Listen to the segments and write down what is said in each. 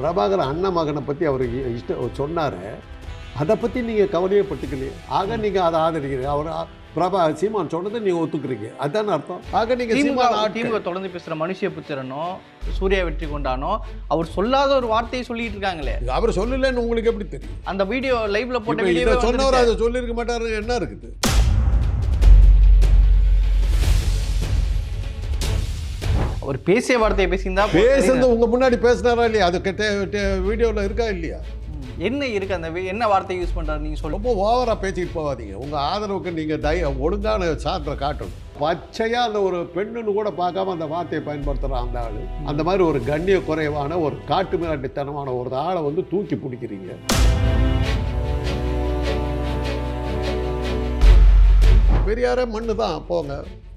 பிரபாகர் அண்ணன் மகனை பற்றி அவர் இஷ்ட சொன்னார். அதை பற்றி நீங்கள் கவலையே பட்டுக்கலையே. ஆக நீங்கள் அதை ஆதரிக்கிறீங்க. அவர் பிரபா சீமான் சொன்னதை நீங்கள் ஒத்துக்கிறீங்க. அதான அர்த்தம். ஆக நீங்கள் சீமான். திமுக தொடர்ந்து பேசுற மனுஷ புத்திரனோ சூர்யா வெற்றி கொண்டானோ அவர் சொல்லாத ஒரு வார்த்தையை சொல்லிட்டு இருக்காங்களே. அவர் சொல்லலைன்னு உங்களுக்கு எப்படி தெரியும்? அந்த வீடியோ லைவ்ல போட்ட வீடியோ சொன்னவர் அதை சொல்லியிருக்க மாட்டாரு என்ன இருக்குது? அவர் பேசிய வார்த்தையை பேசியிருந்தா பேசுறது உங்க முன்னாடி பேசினாரா இல்லையா? அது வீடியோவில் இருக்கா இல்லையா? என்ன இருக்கு அந்த என்ன வார்த்தை யூஸ் பண்றாரு நீங்க சொல்லுங்க. ரொம்ப ஓவரா பேசிட்டு போகாதீங்க. உங்க ஆதரவுக்கு நீங்க தை ஒழுங்கான சான்றை காட்டணும். பச்சையா அந்த ஒரு பெண்ணுன்னு கூட பார்க்காம அந்த வார்த்தையை பயன்படுத்துறான் அந்த ஆளு அந்த மாதிரி ஒரு கண்ணிய குறைவான ஒரு காட்டு மிராட்டித்தனமான ஒரு ஆளை வந்து தூக்கி பிடிக்கிறீங்க. பெரியாரே மண்ணு தான் போங்க.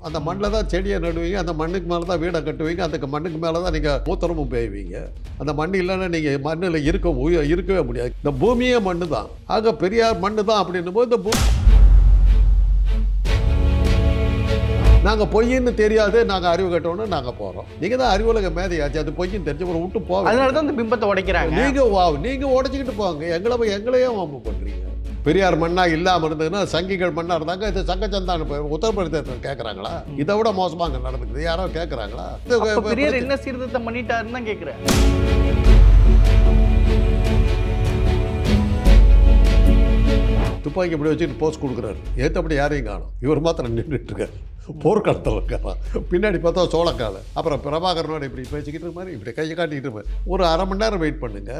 அந்த மண்ணில் தான் செடியை நடுவீங்க அந்த மண்ணுக்கு மேலே தான் வீடை கட்டுவீங்க அதுக்கு மண்ணுக்கு மேலே தான் நீங்கள் மூத்தரமும் பெய்வீங்க. அந்த மண் இல்லைன்னா நீங்கள் மண்ணில் இருக்க இருக்கவே முடியாது. இந்த பூமியே மண்ணு தான். ஆக பெரியார் மண்ணு தான் அப்படின்னும் போது இந்த பூ நாங்கள் பொய்ன்னு தெரியாது நாங்கள் அறிவு கட்டோன்னு நாங்கள் போகிறோம் நீங்கள் தான் அறிவுலக மேதையாச்சு அது பொய்ன்னு தெரிஞ்ச ஒரு விட்டு போக அதனால தான் அந்த பிம்பத்தை உடைக்கிறாங்க. நீங்க வா நீங்க உடச்சிக்கிட்டு போங்க. எங்களை எங்களையே வாம்பு பண்றீங்க பெரியார் மண்ணா இல்லாம இருந்ததுன்னா சங்கிகள் மண்ணா இருந்தாங்க. இது சங்கச்சந்தான் உத்தரப்பிரதேசத்தில் கேட்கறாங்களா இதை விட மோசமா அங்க நடந்துக்குது. யாரோ கேட்கறாங்களா பெரியார் என்ன சீர்திருத்தம் பண்ணிட்டாருன்னு தான் கேக்குறேன். துப்பாக்கி இப்படி வச்சுட்டு போஸ்ட் கொடுக்குறாரு. ஏற்றபடி யாரையும் காணும். இவர் மாத்திரம் நின்றுட்டு இருக்காரு. போர்க்களத்தில் இருக்காராம் பின்னாடி பார்த்தா சோளக்கால. அப்புறம் பிரபாகரனோட இப்படி பேசிக்கிட்டு இருக்க மாதிரி இப்படி கையை காட்டிக்கிட்டு இருப்பாரு. ஒரு அரை மணி நேரம் வெயிட் பண்ணுங்க.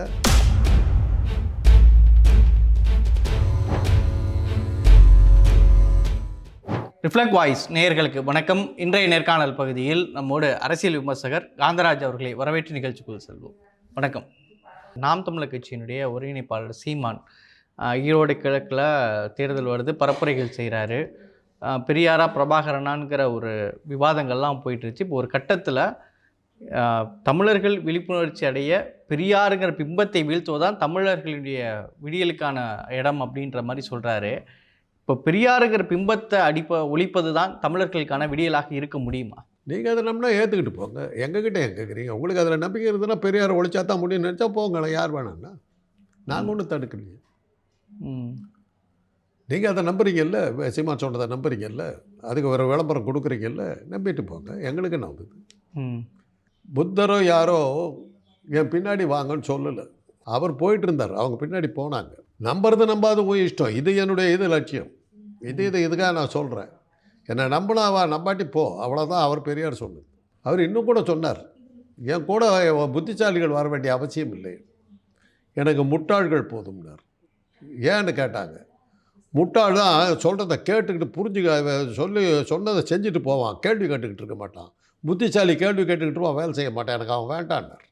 ரிஃப்ளெக்ட் வாய்ஸ் நேயர்களுக்கு வணக்கம். இன்றைய நேர்காணல் பகுதியில் நம்மோடு அரசியல் விமர்சகர் காந்தராஜ் அவர்களை வரவேற்று நிகழ்ச்சிக்குள் செல்வோம். வணக்கம். நாம் தமிழர் கட்சியினுடைய ஒருங்கிணைப்பாளர் சீமான் ஈரோடு கிழக்கில் தேர்தல் வருது பரப்புரைகள் செய்கிறாரு பெரியாரா பிரபாகரனாங்கிற ஒரு விவாதங்கள்லாம் போயிட்டுருச்சு. இப்போ ஒரு கட்டத்தில் தமிழர்கள் விழிப்புணர்ச்சி அடைய பெரியாருங்கிற பிம்பத்தை வீழ்த்துவதான் தமிழர்களுடைய விடியலுக்கான இடம் அப்படின்ற மாதிரி சொல்கிறாரு இப்போ பெரியாருங்கிற பிம்பத்தை அடிப்ப ஒழிப்பது தான் தமிழர்களுக்கான விடியலாக இருக்க முடியுமா? நீங்கள் அதை நம்பினா ஏற்றுக்கிட்டு போங்க. எங்ககிட்ட ஏன் கேட்குறீங்க உங்களுக்கு அதில் நம்பிக்கை இருந்ததுன்னா பெரியார் ஒழிச்சா தான் முடியும்னு நினச்சா போங்களேன். யார் வேணாம்னா நாங்கள் ஒன்றும் தடுக்கலையே. ம். நீங்கள் அதை நம்புறீங்கல்ல? சீமான் சொன்னதை நம்புறீங்கல்ல? அதுக்கு ஒரு விளம்பரம் கொடுக்குறீங்கல்ல? நம்பிட்டு போங்க. எங்களுக்கு என்ன ம். புத்தரோ யாரோ என் பின்னாடி வாங்கன்னு சொல்லலை. அவர் போயிட்டு இருந்தார். அவங்க பின்னாடி போனாங்க. நம்புறது நம்பாத உன் இஷ்டம். இது என்னுடைய இது லட்சியம். இது இது இதுக்காக நான் சொல்கிறேன் என்னை நம்பினா வா நம்பாட்டி போ. அவ்வளோதான் அவர் பெரியார் சொன்னது. அவர் இன்னும் கூட சொன்னார். என் கூட புத்திசாலிகள் வர வேண்டிய அவசியம் இல்லை. எனக்கு முட்டாள்கள் போதும்னார். ஏன்னு கேட்டாங்க. முட்டாள் தான் சொல்கிறத கேட்டுக்கிட்டு புரிஞ்சுக்க சொல்லி சொன்னதை செஞ்சுட்டு போவான். கேள்வி கேட்டுக்கிட்டு இருக்க மாட்டான். புத்திசாலி கேள்வி கேட்டுக்கிட்டு இருப்பான் வேலை செய்ய மாட்டான். எனக்கு அவன் வேண்டான்னார்.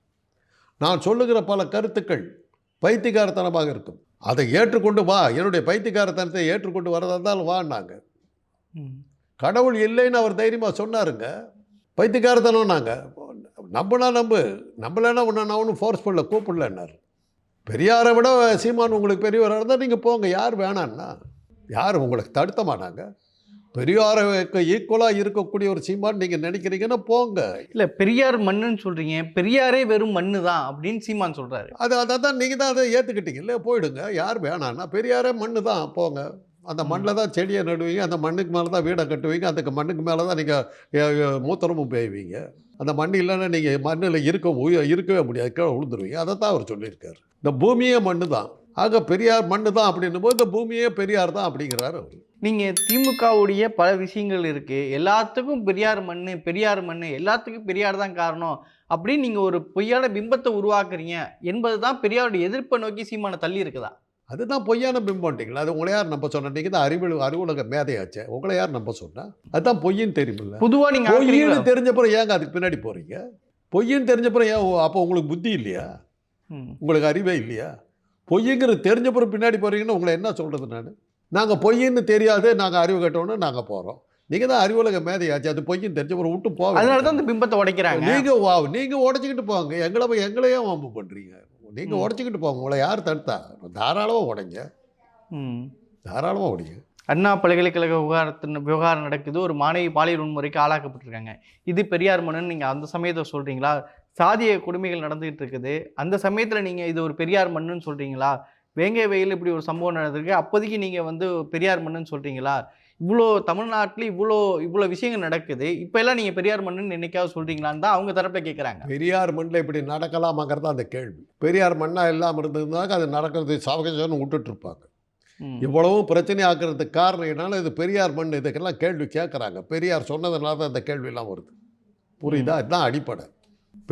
நான் சொல்லுகிற பல கருத்துக்கள் பைத்தியக்காரத்தனமாக இருக்கும். அதை ஏற்றுக்கொண்டு வா. என்னுடைய பைத்தியக்காரத்தனத்தை ஏற்றுக்கொண்டு வரதா இருந்தாலும் வான்னாங்க கடவுள் இல்லைன்னு அவர் தைரியமாக சொன்னாருங்க. பைத்தியக்காரத்தனம் நாங்கள் நம்பினா நம்பு. நம்பலைன்னா உன்னை நான் ஒன்றும் ஃபோர்ஸ் பண்ணல கூப்பிடலன்னார். பெரியாரை விட சீமான் உங்களுக்கு பெரியவராக இருந்தால் நீங்கள் போங்க. யார் வேணான்னா. யார் உங்களுக்கு தடுத்த மாட்டாங்க? பெரியாருக்கு ஈக்குவலாக இருக்கக்கூடிய ஒரு சீமான் நீங்கள் நினைக்கிறீங்கன்னா போங்க. இல்லை பெரியார் மண்ணுன்னு சொல்கிறீங்க பெரியாரே வெறும் மண்ணு தான் அப்படின்னு சீமான் சொல்கிறாரு அது அதை தான் நீங்கள் தான் அதை ஏற்றுக்கிட்டீங்கல்ல போயிடுங்க. யார் வேணான்னா பெரியாரே மண்ணு தான் போங்க. அந்த மண்ணில் தான் செடியை நடுவீங்க. அந்த மண்ணுக்கு மேலே தான் வீடை கட்டுவீங்க. அதுக்கு மண்ணுக்கு மேலே தான் நீங்கள் மூத்தரமும் பெய்வீங்க. அந்த மண் இல்லைன்னா நீங்கள் மண்ணில் இருக்க உய- இருக்கவே முடியாது. கீழே விழுந்துருவீங்க அதை தான் அவர் சொல்லியிருக்காரு. இந்த பூமியே மண்ணு தான் ஆக பெரியார் மண்ணு தான் அப்படின்னும் போது இந்த பூமியே பெரியார் தான் அப்படிங்கிறாரு அவர். நீங்கள் திமுகவுடைய பல விஷயங்கள் இருக்குது எல்லாத்துக்கும் பெரியார் மண்ணு பெரியார் மண்ணு எல்லாத்துக்கும் பெரியார் தான் காரணம் அப்படின்னு நீங்கள் ஒரு பொய்யான பிம்பத்தை உருவாக்குறீங்க என்பது தான் பெரியாருடைய எதிர்ப்பை நோக்கி சீமானை தள்ளி இருக்குதா? அதுதான் பொய்யான பிம்பம்ட்டீங்களா அது உங்களை யார் நம்ப சொன்ன? நீங்கள் தான் அறிவு அறிவுலக மேதையாச்சே. உங்களை யார் நம்ப சொன்னா? அதுதான் பொய்ன்னு தெரியுமில்ல. பொதுவாக நீங்கள் பொய்ன்னு தெரிஞ்சப்புறம் ஏங்க அதுக்கு பின்னாடி போகிறீங்க பொய்ன்னு தெரிஞ்சப்புறம் ஏன் அப்போ உங்களுக்கு புத்தி இல்லையா? உங்களுக்கு அறிவே இல்லையா? பொய்யுங்கிறது தெரிஞ்சப்புறம் பின்னாடி போகிறீங்கன்னு உங்களை என்ன சொல்கிறது நான்? நாங்கள் பொய்ன்னு தெரியாது நாங்கள் அறிவு கட்டோன்னு நாங்கள் போகிறோம் நீங்கள் தான் அறிவுலக மேதையாச்சு அது பொய்ன்னு தெரிஞ்சப்புறம் விட்டு போக அதனால தான். இந்த பிம்பத்தை உடைக்கிறாங்க. நீங்கள் வா நீங்கள் உடச்சிக்கிட்டு போங்க. எங்களை போய் எங்களையே வம்பு பண்ணுறீங்க நீங்கள். உடச்சிக்கிட்டு போங்க. உங்களை யார் தடுத்தா? தாராளமாக உடைங்க. தாராளமாக உடைங்க. அண்ணா பல்கலைக்கழக விவகாரத்தின் விவகாரம் நடக்குது. ஒரு மாணவி பாலியல் வன்முறைக்கு ஆளாக்கப்பட்டிருக்காங்க. இது பெரியார் மண்ணுன்னு நீங்கள் அந்த சமயத்தை சொல்கிறீங்களா சாதிய கொடுமைகள் நடந்துகிட்டு இருக்குது அந்த சமயத்தில் நீங்கள் இது ஒரு பெரியார் மண்ணுன்னு சொல்கிறீங்களா வேங்கை வெயில் இப்படி ஒரு சம்பவம் நடந்திருக்கு. அப்போதைக்கு நீங்கள் வந்து பெரியார் மண்ணுன்னு சொல்கிறீங்களா இவ்வளோ தமிழ்நாட்டில் இவ்வளோ இவ்வளோ விஷயங்கள் நடக்குது. இப்போ எல்லாம் நீங்கள் பெரியார் மண்ணுன்னு என்னைக்காவது சொல்கிறீங்களான்னு தான் அவங்க தரப்பில் கேட்குறாங்க பெரியார் மண்ணில் இப்படி நடக்கலாமாங்கிறது அந்த கேள்வி. பெரியார் மண்ணா இல்லாமல் இருந்ததுனாக்க அது நடக்கிறது சவகஜம்னு விட்டுட்டு இருப்பாங்க இவ்வளவும் பிரச்சனை ஆக்குறதுக்கு காரணம் என்னால இது பெரியார் மண் இதுக்கெல்லாம் கேள்வி கேட்குறாங்க பெரியார் சொன்னதுனால தான் இந்த கேள்வியெல்லாம் வருது. புரியுதா? இதுதான் அடிப்படை.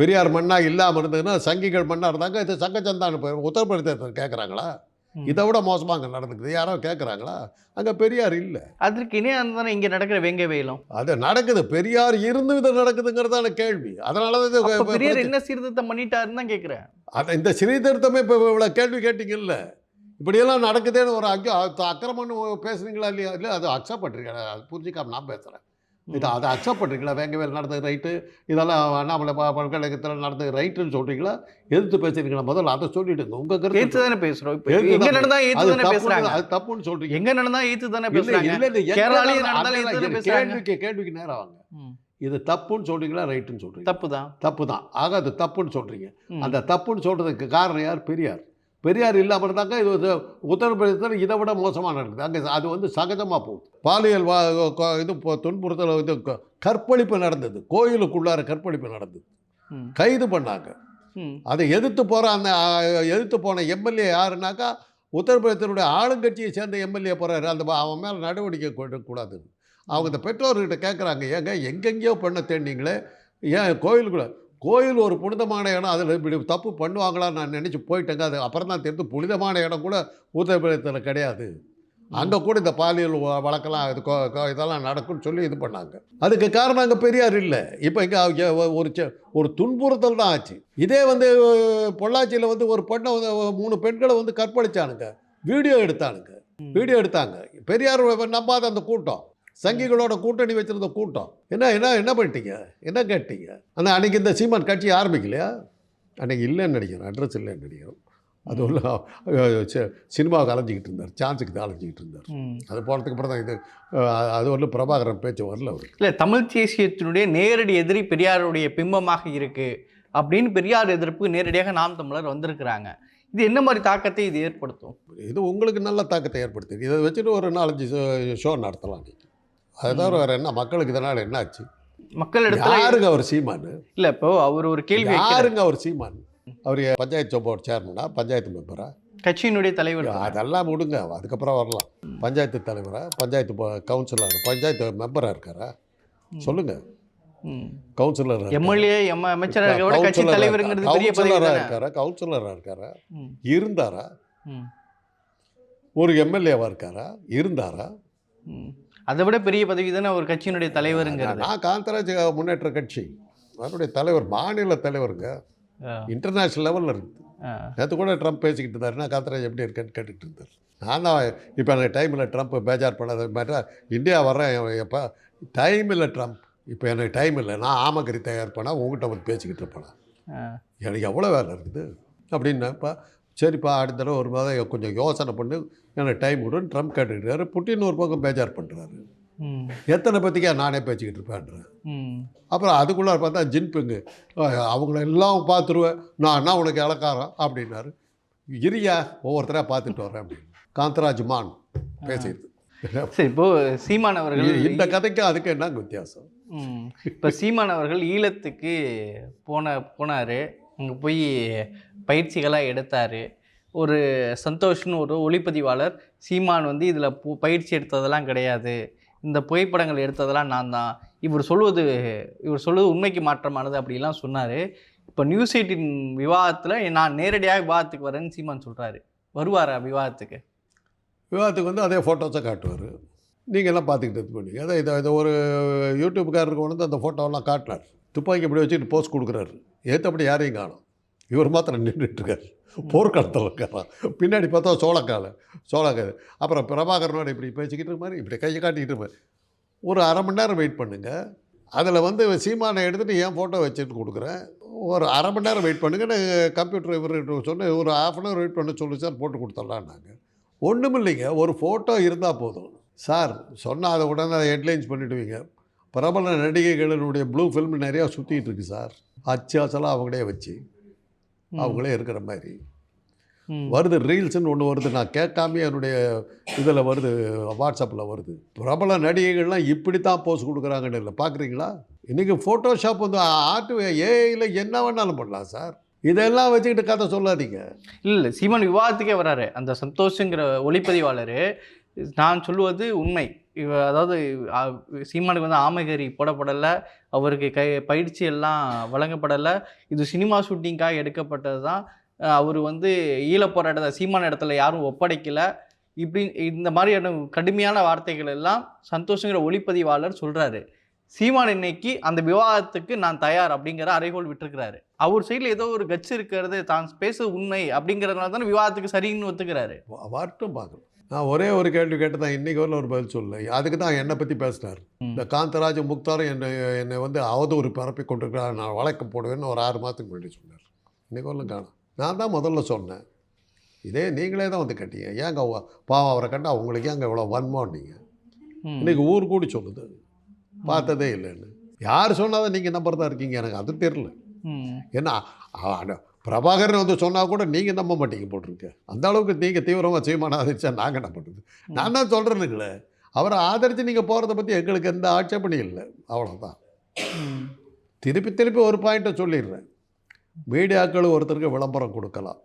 பெரியார் மண்ணா இல்லாமல் இருந்ததுன்னா சங்கிகள் மண்ணா இருந்தாங்க இது சங்கச்சந்தான் உத்தரப்பிரதேசத்தில் கேட்குறாங்களா. இதை விட மோசமாக அங்கே நடந்துக்குது. யாரோ கேட்குறாங்களா அங்கே பெரியார் இல்லை. அதற்கு இணையாக தானே இங்கே நடக்கிற வேங்கை வெயிலும் அது நடக்குது. பெரியார் இருந்து இது நடக்குதுங்கிறதான கேள்வி. அதனால தான் பெரியார். என்ன சீர்திருத்தம் பண்ணிட்டாருன்னு தான் கேட்குறேன் அதை இந்த சீர்திருத்தமே இப்போ இவ்வளோ கேள்வி கேட்டீங்கல்ல. இப்படியெல்லாம் நடக்குதேன்னு ஒரு அக்க அக்கிரமம்னு பேசுறீங்களா இல்லையா? இல்லை அது அக்செப்ட் பண்ணுறீங்களா அது புரிஞ்சிக்காம நான் பேசுகிறேன் இது அதை அக்செப்ட் பண்ணுறீங்களா வேங்கவேல் நடந்தது ரைட்டு இதெல்லாம் அண்ணாமலை பல்கலைக்கழகத்தில் நடந்தது ரைட்டுன்னு சொல்கிறீங்களா எதிர்த்து பேசுறீங்களா? முதல்ல அதை சொல்லிடுங்க. உங்கள் கருத்து தானே பேசுறோம் இப்போ. எங்க தான் நடந்தா ஏத்து அது தானே பேசுறாங்க? அது தப்புன்னு சொல்கிறீங்க எங்க நடந்தா ஏத்து தானே இல்லை பேசுறாங்க? இல்லை இல்லை கேரளாலயும் எங்க நடந்தாலும். கேள்விக்கு கேள்விக்கு நேரம் வாங்க ம். இது தப்புன்னு சொல்கிறீங்களா ரைட்டுன்னு சொல்கிறீங்க தப்பு தான். தப்பு தான். ஆக அது தப்புன்னு சொல்கிறீங்க. அந்த தப்புன்னு சொல்கிறதுக்கு காரணம் யார்? பெரியார். பெரியார் இல்லாமல் இருந்தாங்க இது உத்தரப்பிரதேசத்தில் இதை விட மோசமாக நடக்குது. அங்கே அது வந்து சகஜமாக போகுது. பாலியல் வா இது துன்புறுத்தல் இது கற்பழிப்பு நடந்தது. கோயிலுக்குள்ளார கற்பழிப்பு நடந்தது. கைது பண்ணாங்க. அதை எதிர்த்து போகிற அந்த எதிர்த்து போன எம்எல்ஏ யாருனாக்கா உத்தரப்பிரதேசனுடைய ஆளுங்கட்சியை சேர்ந்த எம்எல்ஏ போகிறாரு அந்த அவன் மேலே நடவடிக்கை கூடாது. அவங்க இந்த பெற்றோர்கிட்ட கேட்குறாங்க ஏங்க எங்கெங்கேயோ பண்ண தேடினீங்களே. ஏன் கோயிலுக்குள்ள கோயில் ஒரு புனிதமான இடம் அதில் இப்படி தப்பு பண்ணுவாங்களான்னு நான் நினச்சி போயிட்டேங்க. அது அப்புறம் தான் தெரிந்து புனிதமான இடம் கூட உத்தரப்பிரதேசத்தில் கிடையாது. அங்கே கூட இந்த பாலியல் வழக்கெல்லாம் இது இதெல்லாம் நடக்கும்னு சொல்லி இது பண்ணாங்க. அதுக்கு காரணம் அங்கே பெரியார் இல்லை. இப்போ இங்கே ஒரு ஒரு துன்புறுத்தல் தான் ஆச்சு. இதே வந்து பொள்ளாச்சியில் வந்து ஒரு பெண்ணை வந்து மூணு பெண்களை வந்து கற்பழிச்சானுங்க. வீடியோ எடுத்தானுங்க. வீடியோ எடுத்தாங்க. பெரியார் நம்பாத அந்த கூட்டம். சங்கிகளோட கூட்டணி வச்சிருந்த கூட்டம். என்ன என்ன என்ன பண்ணிட்டீங்க? என்ன கேட்டீங்க? அந்த அன்னைக்கு இந்த சீமான் கட்சி ஆரம்பிக்கலையா? அன்னைக்கு இல்லைன்னு நினைக்கிறேன். அட்ரஸ் இல்லைன்னு நினைக்கிறேன். அது உள்ள சினிமாவுக்கு அலைஞ்சிக்கிட்டு இருந்தார். சான்ஸுக்கு தான் அலைஞ்சிக்கிட்டு இருந்தார். அது போனதுக்கு அப்புறம் தான் இது அது ஒன்றும் பிரபாகரன் பேச்சு வரல அவருக்கு. இல்ல தமிழ் தேசியத்தினுடைய நேரடி எதிரி பெரியாருடைய பிம்பமாக இருக்கு அப்படின்னு பெரியார் எதிர்ப்பு நேரடியாக நாம் தமிழர் வந்திருக்கிறாங்க. இது என்ன மாதிரி தாக்கத்தை இது ஏற்படுத்தும்? இது உங்களுக்கு நல்ல தாக்கத்தை ஏற்படுத்துது. இதை வச்சுட்டு ஒரு நாலஞ்சு ஷோ நடத்தலாம் நீங்கள் அதை தவிர வேறு என்ன மக்களுக்கு இதனால் என்ன ஆச்சு மக்கள் யாருங்க அவர் சீமான்? இல்ல இப்போ அவர் ஒரு கேள்வி. யாருங்க அவர் சீமான்? அவர் பஞ்சாயத்து போர்டு சேர்மனா பஞ்சாயத்து மெம்பரா? கட்சியினுடைய தலைவர் அதெல்லாம் விடுங்க அதுக்கப்புறம் வரலாம். பஞ்சாயத்து தலைவரா பஞ்சாயத்து கவுன்சிலர் பஞ்சாயத்து மெம்பராக இருக்காரா? சொல்லுங்க. கவுன்சிலர் எம்எல்ஏ எம் அமைச்சராக கட்சி தலைவருங்கிறது பெரிய பதவி கவுன்சிலராக தானே. இருக்காரா? கவுன்சிலராக இருக்காரா? இருந்தாரா? ஒரு எம்எல்ஏவா இருக்காரா? இருந்தாரா. அதை விட பெரிய பதவி தானே ஒரு கட்சியினுடைய தலைவருங்கிறது. நான் காந்தராஜ் முன்னேற்ற கட்சி. அதனுடைய தலைவர் மாநில தலைவருங்க. இன்டர்நேஷ்னல் லெவலில் இருக்குது. நேற்று கூட ட்ரம்ப் பேசிக்கிட்டு இருந்தாருன்னா காந்தராஜ் எப்படி இருக்கேன்னு கேட்டுக்கிட்டு இருந்தார். நான் தான் இப்போ எனக்கு டைம் இல்லை ட்ரம்ப் பேஜார் பண்ணாத மாட்டா இந்தியா வர்றேன் எப்போ? டைம் இல்லை ட்ரம்ப் இப்போ எனக்கு டைம் இல்லை. நான் ஆமக்கறி தயார் பண்ணால் உங்ககிட்ட வந்து பேசிக்கிட்டு இருப்பேன். எனக்கு எவ்வளோ வேலை இருக்குது? அப்படின்னாப்பா சரிப்பா அடுத்த தடவை ஒரு மாதம் கொஞ்சம் யோசனை பண்ணி. எனக்கு டைம் கொடுன்னு ட்ரம்ப் கேட்டுக்கிட்டாரு. புட்டின் ஒரு பக்கம் பேஜார் பண்ணுறாரு ம், எத்தனை பற்றிக்கா நானே பேசிக்கிட்டு இருப்பேன்றேன். அப்புறம் அதுக்குள்ளே பார்த்தா ஜின்பிங்கு அவங்கள எல்லாம் பார்த்துருவேன். நான் என்ன உனக்கு இலக்காரம்? அப்படின்னாரு. இரியா ஒவ்வொருத்தராக பார்த்துட்டு வரேன் அப்படின்னு. காந்தராஜ் மான் பேசிடுது சரி இப்போ சீமான் அவர்கள் இந்த கதைக்கும் அதுக்கு என்னங்க வித்தியாசம். இப்போ சீமான் அவர்கள் ஈழத்துக்கு போன போனார். அங்கே போய் பயிற்சிகளாக எடுத்தார். ஒரு சந்தோஷ்னு ஒரு ஒளிப்பதிவாளர் சீமான் வந்து இதில் பயிற்சி எடுத்ததெல்லாம் கிடையாது. இந்த புகைப்படங்கள் எடுத்ததெல்லாம் நான் தான். இவர் சொல்வது இவர் சொல்வது உண்மைக்கு மாற்றமானது அப்படிலாம் சொன்னார். இப்போ நியூஸ் எயிட்டின் விவாதத்தில் நான் நேரடியாக விவாதத்துக்கு வரேன்னு சீமான் சொல்கிறாரு வருவாரா விவாதத்துக்கு? விவாதத்துக்கு வந்து அதே ஃபோட்டோஸை காட்டுவார். நீங்கள் எல்லாம் பார்த்துக்கிட்டு இது பண்ணீங்க அதான் இதை இதை ஒரு யூடியூப்காரருக்கு வந்து அந்த ஃபோட்டோவெல்லாம் காட்டினார் துப்பாக்கி இப்படி வச்சுட்டு போஸ்ட் கொடுக்குறாரு. ஏற்றபடி யாரையும் காணும். இவர் மாத்திரம் நின்றுட்டுருக்கார். போர்க்களத்தில் இருக்காராம் பின்னாடி பார்த்தா சோளக்கால சோளக்காது அப்புறம் பிரபாகரனோட இப்படி பேசிக்கிட்டு இருக்க மாதிரி இப்படி கையை காட்டிக்கிட்டு இருப்பார். ஒரு அரை மணி நேரம் வெயிட் பண்ணுங்கள் அதில் வந்து சீமானை எடுத்துகிட்டு என் ஃபோட்டோ வச்சுட்டு கொடுக்குறேன். ஒரு அரை மணி நேரம் வெயிட் பண்ணுங்கன்னு கம்ப்யூட்டர் இவர் சொன்ன ஒரு ஹாஃப் அன் ஹவர் வெயிட் பண்ண சொல்லி சார் போட்டு கொடுத்துட்லான்னாங்க. ஒன்றும் இல்லைங்க. ஒரு ஃபோட்டோ இருந்தால் போதும். சார் சொன்னால் அதை உடனே அதை ஹெட்லைன்ஸ் பண்ணிவிடுவீங்க பிரபல நடிகைகளினுடைய ப்ளூ ஃபில்ம் நிறையா சுற்றிக்கிட்டு இருக்கு சார். அச்சு அசலாக அவங்களே வச்சு. அவங்களே இருக்கிற மாதிரி. வருது ரீல்ஸ்னு ஒன்று வருது. நான் கேட்காம என்னுடைய இதில் வருது வாட்ஸ்அப்பில் வருது. பிரபல நடிகைகள்லாம் இப்படி தான் போஸ்ட் கொடுக்குறாங்கன்னு இல்லை. பார்க்குறீங்களா? இன்றைக்கி ஃபோட்டோஷாப் வந்து ஆர்ட் ஏஐயில் என்ன வேணாலும் பண்ணலாம் சார். இதெல்லாம் வச்சுக்கிட்டு கதை சொல்லாதீங்க. இல்ல இல்ல. சீமான் விவாதத்துக்கே வராரு. அந்த சந்தோஷங்கிற ஒளிப்பதிவாளர் நான் சொல்லுவது உண்மை. இவ அதாவது சீமானுக்கு வந்து ஆமைகறி போடப்படலை. அவருக்கு கை பயிற்சி எல்லாம் வழங்கப்படலை. இது சினிமா ஷூட்டிங்காக எடுக்கப்பட்டது தான். அவர் வந்து ஈழப் போராட்டத்தை சீமான இடத்துல யாரும் ஒப்படைக்கலை. இப்படி இந்த மாதிரியான கடுமையான வார்த்தைகள் எல்லாம் சந்தோஷங்கிற ஒளிப்பதிவாளர் சொல்கிறாரு சீமான் இன்னைக்கு அந்த விவாதத்துக்கு நான் தயார் அப்படிங்கிற அறைகோல் விட்டுருக்கிறாரு. அவர் சைடில் ஏதோ ஒரு கட்சி இருக்கிறது தான் பேச உண்மை அப்படிங்கிறதுனால தானே விவாதத்துக்கு சரின்னு ஒத்துக்கிறாரு. வார்த்தை பார்க்கணும். நான் ஒரே ஒரு கேள்வி கேட்டு தான் இன்றைக்கி வரல ஒரு பதில் சொல்லல. அதுக்கு தான் என்னை பற்றி பேசினார். இந்த காந்தராஜ் முக்தாரும் என்னை என்னை வந்து அவதூறு பரப்பி கொண்டிருக்கிறார் நான் வழக்கு போடுவேன்னு ஒரு ஆறு மாதத்துக்கு முன்னாடி சொன்னார். இன்றைக்கி வரலும் காணும். நான் தான் முதல்ல சொன்னேன். இதே நீங்களே தான் வந்து கட்டிங்க. ஏங்க பாவம் அவரை கண்டா உங்களுக்கு ஏங்க இவ்வளோ வன்மோன்னீங்க. இன்றைக்கி ஊர் கூடி சொல்லுது. பார்த்ததே இல்லைன்னு. யார் சொன்னாதான் நீங்கள் நம்பர் தான் இருக்கீங்க எனக்கு அது தெரில. ஏன்னா பிரபாகரன் வந்து சொன்னால் கூட நீங்கள் நம்ப மாட்டீங்க போட்டிருக்கு. அந்த அளவுக்கு நீங்கள் தீவிரமாக செய்யமான ஆதரிச்சா நாங்கள் என்ன பண்ணுறது நான் தான் சொல்கிறேனுங்களே அவரை ஆதரித்து நீங்கள் போகிறத பற்றி எங்களுக்கு எந்த ஆட்சேபனையும் இல்லை. அவ்வளோதான். திருப்பி திருப்பி ஒரு பாயிண்ட்டை சொல்லிடுறேன். மீடியாக்கள் ஒருத்தருக்கு விளம்பரம் கொடுக்கலாம்.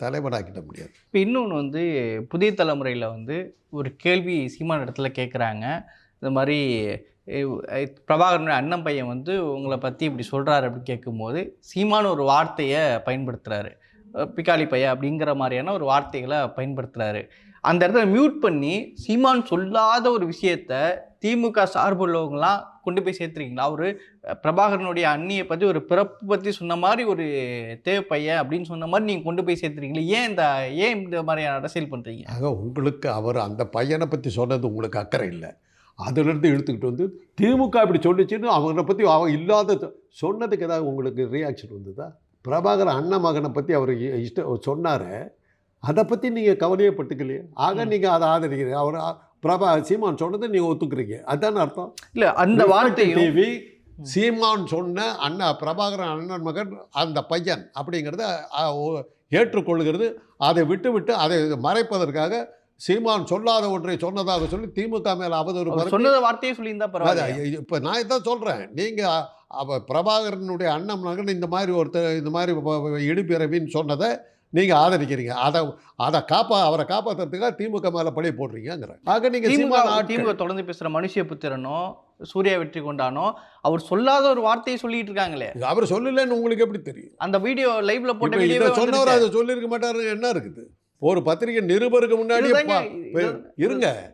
தலைவனாக்கிட முடியாது. இப்போ இன்னொன்று வந்து புதிய தலைமுறையில் வந்து ஒரு கேள்வி சீமான் இடத்துல கேட்குறாங்க இந்த மாதிரி பிரபாகரனுடைய அண்ணன் பையன் வந்து உங்களை பற்றி இப்படி சொல்கிறாரு அப்படின்னு கேட்கும்போது சீமான் ஒரு வார்த்தையை பயன்படுத்துகிறாரு பிக்காளி பையன் அப்படிங்கிற மாதிரியான ஒரு வார்த்தைகளை பயன்படுத்துகிறாரு அந்த இடத்துல மியூட் பண்ணி சீமான் சொல்லாத ஒரு விஷயத்த திமுக சார்புள்ளவங்களாம் கொண்டு போய் சேர்த்துறீங்களா? அவர் பிரபாகரனுடைய அண்ணியை பற்றி ஒரு பிறப்பு பற்றி சொன்ன மாதிரி ஒரு தேவ பையன் அப்படின்னு சொன்ன மாதிரி நீங்கள் கொண்டு போய் சேர்த்துறீங்களா ஏன் இந்த ஏன் இந்த மாதிரியான அரசியல் பண்ணுறீங்க ஆக உங்களுக்கு அவர் அந்த பையனை பற்றி சொன்னது உங்களுக்கு அக்கறை இல்லை. அதிலிருந்து இழுத்துக்கிட்டு வந்து திமுக இப்படி சொல்லிச்சுன்னு அவங்கள பற்றி அவன் இல்லாத சொன்னதுக்கு ஏதாவது உங்களுக்கு ரியாக்ஷன் வந்ததா? பிரபாகர் அண்ணன் மகனை பற்றி அவர் இ- இஷ்ட சொன்னார். அதை பற்றி நீங்கள் கவலையே பட்டுக்கலையே? ஆக நீங்கள் அதை ஆதரிக்கிறீங்க. அவர் பிரபா சீமான் சொன்னதை நீங்கள் ஒத்துக்கிறீங்க. அதான அர்த்தம்? இல்லை அந்த வார்த்தையும் டிவி சீமான் சொன்ன அண்ணா பிரபாகரன் அண்ணன் மகன் அந்த பையன் அப்படிங்கிறத ஏற்றுக்கொள்கிறது. அதை விட்டு விட்டு அதை மறைப்பதற்காக சீமான் சொல்லாத ஒன்றை சொன்னதாக சொல்லி திமுக மேல அவதூறு சொன்னத வார்த்தையே சொல்லியிருந்தா பரவாயில்ல இப்ப நான் இதான் சொல்றேன். நீங்க அவ பிரபாகரனுடைய அண்ணன் மகன் இந்த மாதிரி ஒருத்தர் இந்த மாதிரி இடிப்பிறவின்னு சொன்னதை நீங்க ஆதரிக்கிறீங்க. அதை அதை காப்பா அவரை காப்பாத்துறதுக்காக திமுக மேல பழி போடுறீங்கிற ஆக நீங்க திமுக தொடர்ந்து பேசுற மனுஷ புத்திரனோ சூர்யா வெற்றி கொண்டானோ அவர் சொல்லாத ஒரு வார்த்தையை சொல்லிட்டு இருக்காங்களே. அவர் சொல்லலன்னு உங்களுக்கு எப்படி தெரியும்? அந்த வீடியோ லைவ்ல போட்ட சொன்னவர் அதை சொல்லியிருக்க மாட்டாரு என்ன இருக்குது? ஒரு பத்திரிகை நிருபருக்கு பே- இருங்க.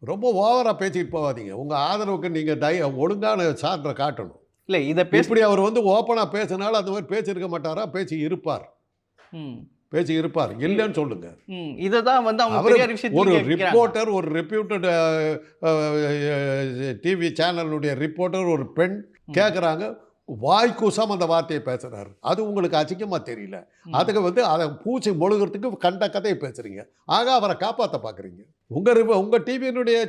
ரொம்ப ஓவரா பேசிட்டு போகாதீங்க. உங்க ஆதரவுக்கு நீங்க தய ஒழுங்கான சான்றை காட்டணும். இல்ல இத இப்படி அவர் வந்து ஓப்பனா பேசினாலும் அந்த மாதிரி பேசியிருக்க மாட்டாரா? பேசி இருப்பார். ம், பேசி இருப்பார். இல்லைன்னு சொல்லுங்க. ம். இததான் வந்து அவங்க அவரு ஒரு. ரிப்போர்ட்டர் ஒரு ரெப்யூட்டட் டிவி சேனலுடைய ரிப்போர்ட்டர் ஒரு பெண் கேட்குறாங்க வாய்க்கூசாம அந்த வார்த்தையை பேசுறாரு. அது உங்களுக்கு அசிங்கமா தெரியல. அதுக்கு வந்து அதை பூச்சி மொழுகிறதுக்கு கண்ட கதையை பேசுறீங்க. ஆக அவரை காப்பாற்ற பார்க்குறீங்க உங்க ரிப்ப- உங்க டிவியினுடைய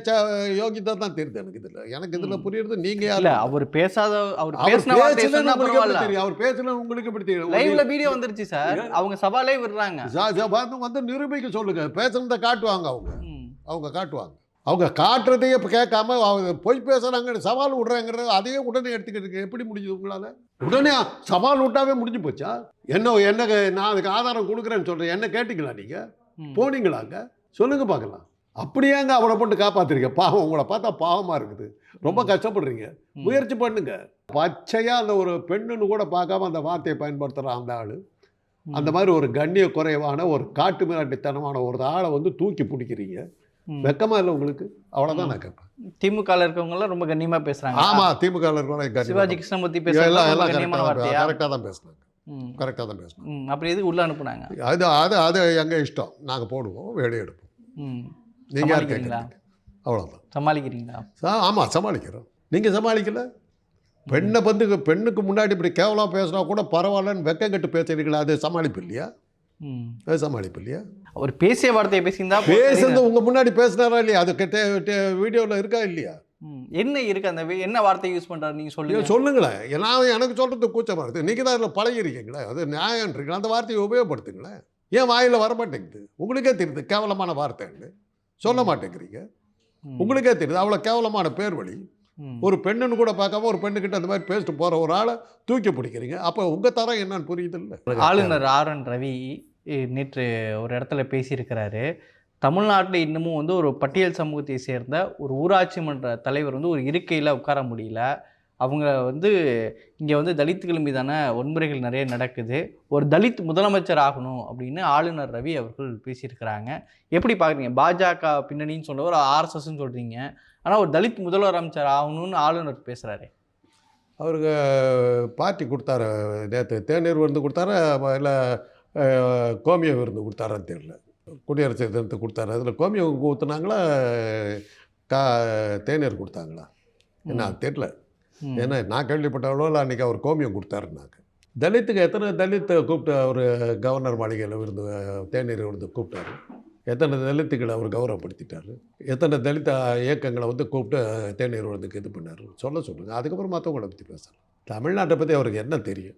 யோகிதா தான் தெரியுது எனக்கு இதுல. எனக்கு இதுல. புரியுறது நீங்க இல்ல யாரு? அவர் பேசாத அவர் பேசின தெரியும்? அவர் பேசல உங்களுக்கு எப்படி தெரியும்? லைவ்ல வீடியோ வந்துருச்சு சார் அவங்க சவாலே விடுறாங்க. வந்து நிரூபிக்க சொல்லுங்க. பேசுனதை காட்டுவாங்க அவங்க. அவங்க காட்டுவாங்க. அவங்க காட்டுறதையே இப்போ கேட்காம அவங்க பொய் பேசுகிறாங்கன்னு சவால் விட்றாங்கிறது அதையே உடனே எடுத்துக்கிட்டு எப்படி முடிஞ்சது உங்களால்? உடனே சவால் விட்டாவே முடிஞ்சு போச்சா? என்ன என்ன நான் அதுக்கு ஆதாரம் கொடுக்குறேன்னு சொல்கிறேன் என்ன கேட்டிங்களா நீங்கள். போனீங்களாங்க? சொல்லுங்க பார்க்கலாம். அப்படியேங்க அவனை போட்டு காப்பாத்துறீங்க பாவம் உங்களை பார்த்தா பாவமாக இருக்குது. ரொம்ப கஷ்டப்படுறீங்க. முயற்சி பண்ணுங்க. பச்சையாக அந்த ஒரு பெண்ணுன்னு கூட பார்க்காம அந்த வார்த்தையை பயன்படுத்துகிறான் அந்த ஆள் அந்த மாதிரி ஒரு கண்ணிய குறைவான ஒரு காட்டு மிராட்டித்தனமான ஒரு ஆளை வந்து தூக்கி பிடிக்கிறீங்க. வெக்கமா இல்லை உங்களுக்கு? அவ்வளோதான் நான் கேட்பேன். திமுகல இருக்கவங்க எல்லாம் ரொம்ப கண்ணியமா பேசுறாங்க. ஆமா திமுக இருக்கிறவங்க சிவாஜி கிருஷ்ணமூர்த்தி பேசுறாங்க. எல்லாம் கரெக்டாக தான் பேசினாங்க கரெக்டாக தான் பேசினாங்க ம். அப்புறம் எதுக்கு உள்ள அனுப்புனாங்க? அது அது அது எங்கள் இஷ்டம். நாங்கள் போடுவோம் வெளியே எடுப்போம். நீங்கள் யார்? கேட்குறீங்க? அவ்வளோதான் சமாளிக்கிறீங்களா? ஆமாம் சமாளிக்கிறோம். நீங்கள் சமாளிக்கல? பெண்ணை வந்து பெண்ணுக்கு முன்னாடி இப்படி கேவலம் பேசினா கூட பரவாயில்லன்னு வெக்கம் கட்டு பேசுறீங்களா? அது சமாளிப்பு இல்லையா. அது சமாளிப்பு இல்லையா? அவர் பேசிய வார்த்தையை பேசியிருந்தா பேசுறது உங்கள் முன்னாடி பேசுனாரா இல்லையா? அது வீடியோவில் இருக்கா இல்லையா? ம். என்ன இருக்கு அந்த என்ன வார்த்தை யூஸ் பண்றாரு நீங்க சொல்லுங்க. நீங்கள் சொல்லுங்களேன். நான் எனக்கு சொல்கிறது கூச்சமாக இருக்குது நீங்கள் தான் அதில் பழகிருக்கீங்களே அது நியாயம்ன்றீங்களா அந்த வார்த்தையை உபயோகப்படுத்துங்களேன். ஏன் வாயில் வர மாட்டேங்குது உங்களுக்கே தெரியுது கேவலமான வார்த்தைன்னு. சொல்ல மாட்டேங்கிறீங்க. உங்களுக்கே தெரியுது அவ்வளோ கேவலமான பேர் வழி. ஒரு பெண்ணுன்னு கூட பார்க்காம ஒரு பெண்ணுக்கிட்ட அந்த மாதிரி பேசிட்டு போகிற ஒரு ஆளை தூக்கி பிடிக்கிறீங்க. அப்போ உங்கள் தரம் என்னன்னு புரியுது இல்லை ஆளுநர் ஆர் என் ரவி நேற்று ஒரு இடத்துல பேசியிருக்கிறாரு. தமிழ்நாட்டில் இன்னமும் வந்து ஒரு பட்டியல் சமூகத்தை சேர்ந்த ஒரு ஊராட்சி மன்ற தலைவர் வந்து ஒரு இருக்கையில் உட்கார முடியல. அவங்க வந்து இங்கே வந்து தலித்துகள் மீதான வன்முறைகள் நிறைய நடக்குது. ஒரு தலித் முதலமைச்சர் ஆகணும் அப்படின்னு ஆளுநர் ரவி அவர்கள் பேசியிருக்கிறாங்க. எப்படி பார்க்குறீங்க பாஜக பின்னணின்னு சொல்ல ஒரு ஆர்எஸ்எஸ்ன்னு சொல்கிறீங்க ஆனால் ஒரு தலித் முதலமைச்சர் ஆகணும்னு ஆளுநர் பேசுகிறாரு அவருக்கு பார்ட்டி கொடுத்தாரு. நேற்று தேநீர் விருந்து கொடுத்தாரா இல்லை கோமிய விருந்து கொடுத்தாரான்னு தெரியல. குடியரசு தினத்துக்கு கொடுத்தாரு. அதில் கோமியம் ஊற்றுனாங்களா கா தேநீர் கொடுத்தாங்களா? என்ன தெரியல. ஏன்னா நான் கேள்விப்பட்டவளோ இல்லை அன்றைக்கி அவர் கோமியம் கொடுத்தாருனாங்க தலித்துக்கு எத்தனை தலித்தை கூப்பிட்டு அவர் கவர்னர் மாளிகையில் விருந்து தேநீர் விருந்து கூப்பிட்டாரு? எத்தனை தலித்துக்களை அவர் கௌரவப்படுத்திட்டாரு? எத்தனை தலித்த இயக்கங்களை வந்து கூப்பிட்டு தேநீர் விருந்துக்கு இது பண்ணார்? சொல்ல சொல்லுங்க. அதுக்கப்புறம் மற்றவங்கள பற்றி பேசலாம். தமிழ்நாட்டை பற்றி அவருக்கு என்ன தெரியும்?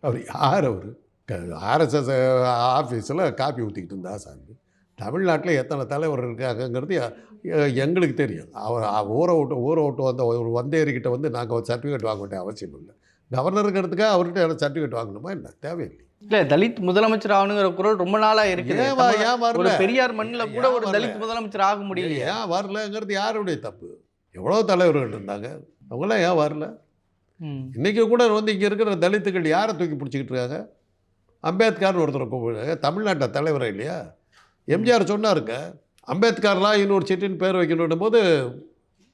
அவர் யார் அவர்? ஆர்எஸ்எஸ் ஆஃபீஸில் காப்பி ஊற்றிக்கிட்டு இருந்தா சாமி. தமிழ்நாட்டில் எத்தனை தலைவர் இருக்காங்கங்கிறது எ- எங்களுக்கு தெரியும். அவர் ஊரை விட்டு ஊரை விட்டு வந்த ஒரு வந்தேரிக்கிட்ட வந்து நாங்கள் சர்டிஃபிகேட் வாங்க வேண்டிய அவசியம் இல்லை. கவர்னருங்கிறதுக்காக அவர்கிட்ட எனக்கு சர்டிஃபிகேட் வாங்கணுமா என்ன? தேவையில்லை. இல்ல தலித் முதலமைச்சர் ஆகணுங்கிற குரல் ரொம்ப நாளா இருக்குது. ஏன் வரல? பெரியார் மண்ணில் கூட ஒரு? தலித் முதலமைச்சர் ஆக முடியல ஏன் வரலங்கிறது யாருடைய தப்பு? எவ்வளோ தலைவர்கள் இருந்தாங்க? அவங்களாம் ஏன் வரல? இன்றைக்கி கூட வந்து இங்கே இருக்கிற தலித்துகள் யாரை தூக்கி பிடிச்சிக்கிட்டு இருக்காங்க? அம்பேத்கர்னு ஒருத்தர் கூப்பிடுறாங்க. தமிழ்நாட்டை தலைவரா இல்லையா? எம்ஜிஆர் சொன்னாருங்க. அம்பேத்கர்லாம் யூனிவர்சிட்டின்னு பேர் வைக்கணும் போது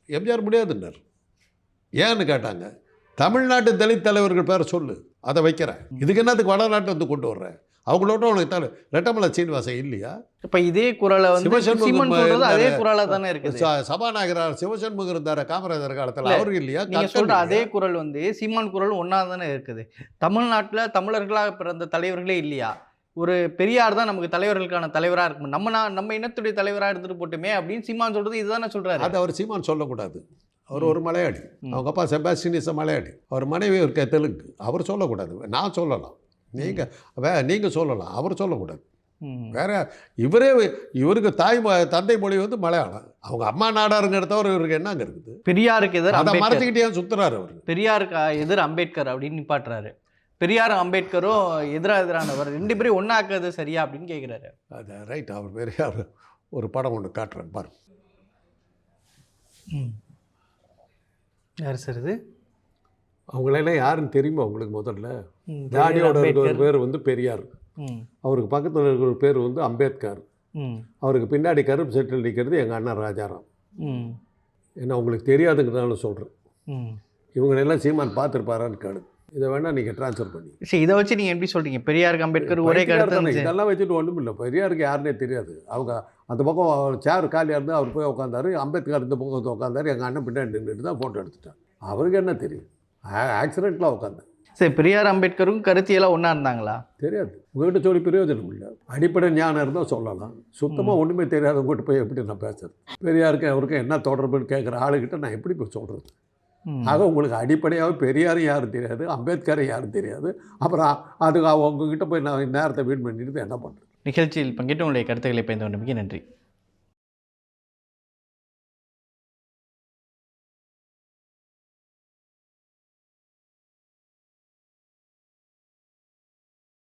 எம்ஜிஆர் முடியாதுன்னார். ஏன்னு கேட்டாங்க. தமிழ்நாட்டு தலித் தலைவர்கள் பேரை சொல்லு. அதை வைக்கிறேன். இதுக்கு என்னத்துக்கு வடநாட்டு வந்து கொண்டு வர்றேன்? அவங்களோட உனக்கு தலை ரெட்டமலை சீனிவாசன் இல்லையா? இப்ப இதே குரலை வந்து சிவசண்முகம் அதே இருந்தாரு. குரலா தானே இருக்குது. ச- சபாநாயகரார் சிவசண்முகம் இருந்தார் காமராஜர் காலத்தில். அவருக்கு இல்லையா? சொல்ற? அதே குரல் வந்து சீமான் குரல் ஒன்னா தானே இருக்குது. தமிழ்நாட்டுல தமிழர்களாக பிறந்த தலைவர்களே இல்லையா? ஒரு பெரியார் தான் நமக்கு தலைவர்களுக்கான தலைவரா இருக்கும் நம்ம நம்ம இனத்துடைய தலைவரா எடுத்துட்டு போட்டுமே அப்படின்னு சீமான் சொல்றது இதுதானே சொல்றாரு. அது அவர் சீமான் சொல்லக்கூடாது. அவர் ஒரு மலையாளி. ம். அவங்க அப்பா செபாஸ்டினிஸ் மலையாளி. அவர் மனைவி இருக்க தெலுங்கு அவர் சொல்லக்கூடாது. நான் சொல்லலாம். நீங்கள் வே நீங்கள் சொல்லலாம். அவர் சொல்லக்கூடாது. ம். வேற இவரே இவருக்கு தாய் மொ- தந்தை மொழி வந்து மலையாளம். அவங்க அம்மா நாடாருங்கிற தவிர இவருக்கு என்னங்க இருக்குது? பெரியாருக்கு எதிர் அதை மறைச்சிக்கிட்டே சுத்துறாரு அவர்? பெரியாருக்கு எதிர் அம்பேத்கர் அப்படின்னு நிப்பாட்டுறாரு. பெரியாரும் அம்பேத்கரும் எதிரா எதிரானவர். ரெண்டு பேரும் ஒன்னாக்குறது சரியா அப்படின்னு கேக்குறாரு. அது ரைட் அவர் பெரியார் ஒரு படம் ஒன்று காட்டுறேன். பாரு யார் சார் இது? அவங்களெல்லாம் யாருன்னு தெரியுமா உங்களுக்கு முதல்ல? தாடியோட ஒரு. பேர் வந்து பெரியார். அவருக்கு பக்கத்தில் இருக்கிற பேர் வந்து அம்பேத்கர். அவருக்கு பின்னாடி கருப்பு செட்டில் நிற்கிறது எங்கள் அண்ணன் ராஜாராம். ம், ஏன்னா உங்களுக்கு தெரியாதுங்கிறதால சொல்கிறேன். இவங்களெல்லாம் சீமான் பார்த்துருப்பாரான்னு கேளு. இதை வேணால் நீங்கள் ட்ரான்ஸ்ஃபர் பண்ணி. சரி இதை வச்சு நீங்க எப்படி சொல்றீங்க? பெரியாருக்கு அம்பேத்கர் ஒரே. இதெல்லாம் வச்சுட்டு ஒன்றும் இல்லை பெரியாருக்கு யாருன்னே தெரியாது. அவங்க அந்த பக்கம் சேர் காலியாக இருந்து அவர் போய் உட்காந்தாரு அம்பேத்கர் இந்த பக்கம் வந்து உட்காந்தாரு எங்கள் அண்ணன் பின்னாடி நின்றுட்டு தான் ஃபோட்டோ எடுத்துட்டாங்க அவருக்கு என்ன தெரியும்? ஆக்சிடெண்ட்டில் உட்காந்தேன் சரி பெரியார் அம்பேத்கரும் கருத்தியெல்லாம் ஒண்ணா இருந்தாங்களா? தெரியாது. உங்கள்கிட்ட சொல்லி பிரயோஜனம் இல்லை. அடிப்படை ஞானம் இருந்தால் சொல்லலாம். சுத்தமாக ஒன்றுமே தெரியாதவங்ககிட்ட போய் எப்படி நான் பேசுறது? பெரியாருக்கு அவருக்கும் என்ன தொடர்புன்னு கேட்குற ஆளுகிட்ட நான் எப்படி போய் சொல்கிறது. ஆக உங்களுக்கு அடிப்படையாக பெரியாரும் யாரும் தெரியாது அம்பேத்கரும் யாரும் தெரியாது. அப்புறம் அது உங்ககிட்ட போய் நான் நேரத்தை வீண் பண்ணிட்டு என்ன பண்ணுறது நிகழ்ச்சியில் பங்கேற்று உங்களுடைய கருத்துக்களை பயந்து கொண்டமைக்கு நன்றி.